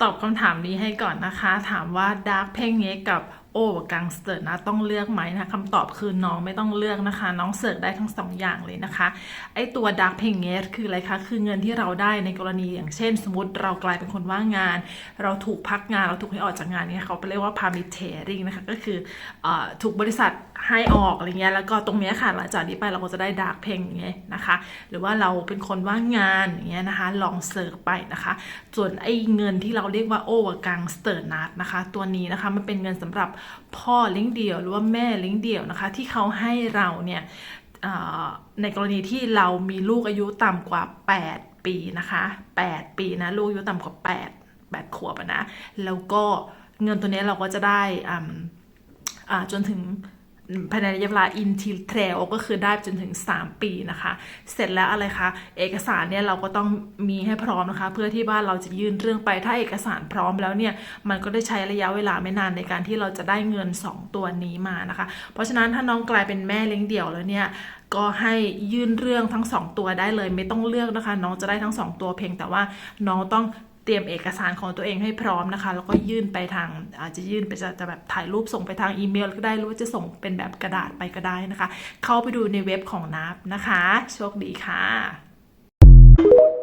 ตอบคำถามนี้ให้ก่อนนะคะ ถามว่าดาร์กเพลงเงกับ โอกังสเตอร์นะต้องเลือกไหมนะคำตอบคือน้องไม่ต้องเลือกนะคะ น้องเสิร์ชได้ทั้งสองอย่างเลยนะคะไอตัวดาร์กเพงเงสคืออะไรคะคือเงินที่เราได้ในกรณีอย่างเช่น สมมติเรากลายเป็นคนว่างงาน เราถูกพักงานเราถูกให้ออกจากงานเนี่ยเขาเรียกว่า permittering นะคะก็คืออถูกบริษัทให้ออกอะไรเงี้ยแล้วก็ตรงเนี้ยค่ะหลังจากนี้ไปเราก็จะได้ดาร์กเพงอย่างเงี้ยนะคะหรือว่าเราเป็นคนว่างงานอย่างเงี้ยนะคะลองเสิร์ชไปนะคะ ส่วนไอเงินที่เราเรียกว่าโอวกังสเตอร์นัทนะคะ ตัวนี้นะคะมันเป็นเงินสำหรับพ่อเลี้ยงเดี่ยว หรือว่าแม่เลี้ยงเดี่ยวนะคะ ที่เขาให้เราเนี่ยในกรณีที่เรามีลูกอายุต่ำกว่า 8 ปีนะคะ 8 ปีนะลูกอายุต่ำกว่า 8 8ขวบนะแล้วก็เงินตัวนี้เราก็จะได้จนถึง ภายในระยะเวลาอินทิเทรลก็คือได้จนถึง 3 ปีนะคะ เสร็จแล้วอะไรคะเอกสารเนี่ยเราก็ต้องมีให้พร้อมนะคะ เพื่อที่ว่าเราจะยื่นเรื่องไปถ้าเอกสารพร้อมแล้วเนี่ยมันก็ได้ใช้ระยะเวลาไม่นานในการที่เราจะได้เงิน 2 ตัวนี้มานะคะ เพราะฉะนั้นถ้าน้องกลายเป็นแม่เลี้ยงเดี่ยวแล้วเนี่ยก็ให้ยื่นเรื่องทั้ง 2 ตัวได้เลย ไม่ต้องเลือกนะคะ น้องจะได้ทั้ง 2 ตัวเพียงแต่ว่าน้องต้อง เตรียมเอกสารของตัวเองให้พร้อมนะคะ แล้วก็ยื่นไปทางอาจจะยื่นไปจะจะแบบถ่ายรูปส่งไปทางอีเมลก็ได้หรือว่าจะส่งเป็นแบบกระดาษไปก็ได้นะคะ เข้าไปดูในเว็บของนับนะคะ โชคดีค่ะ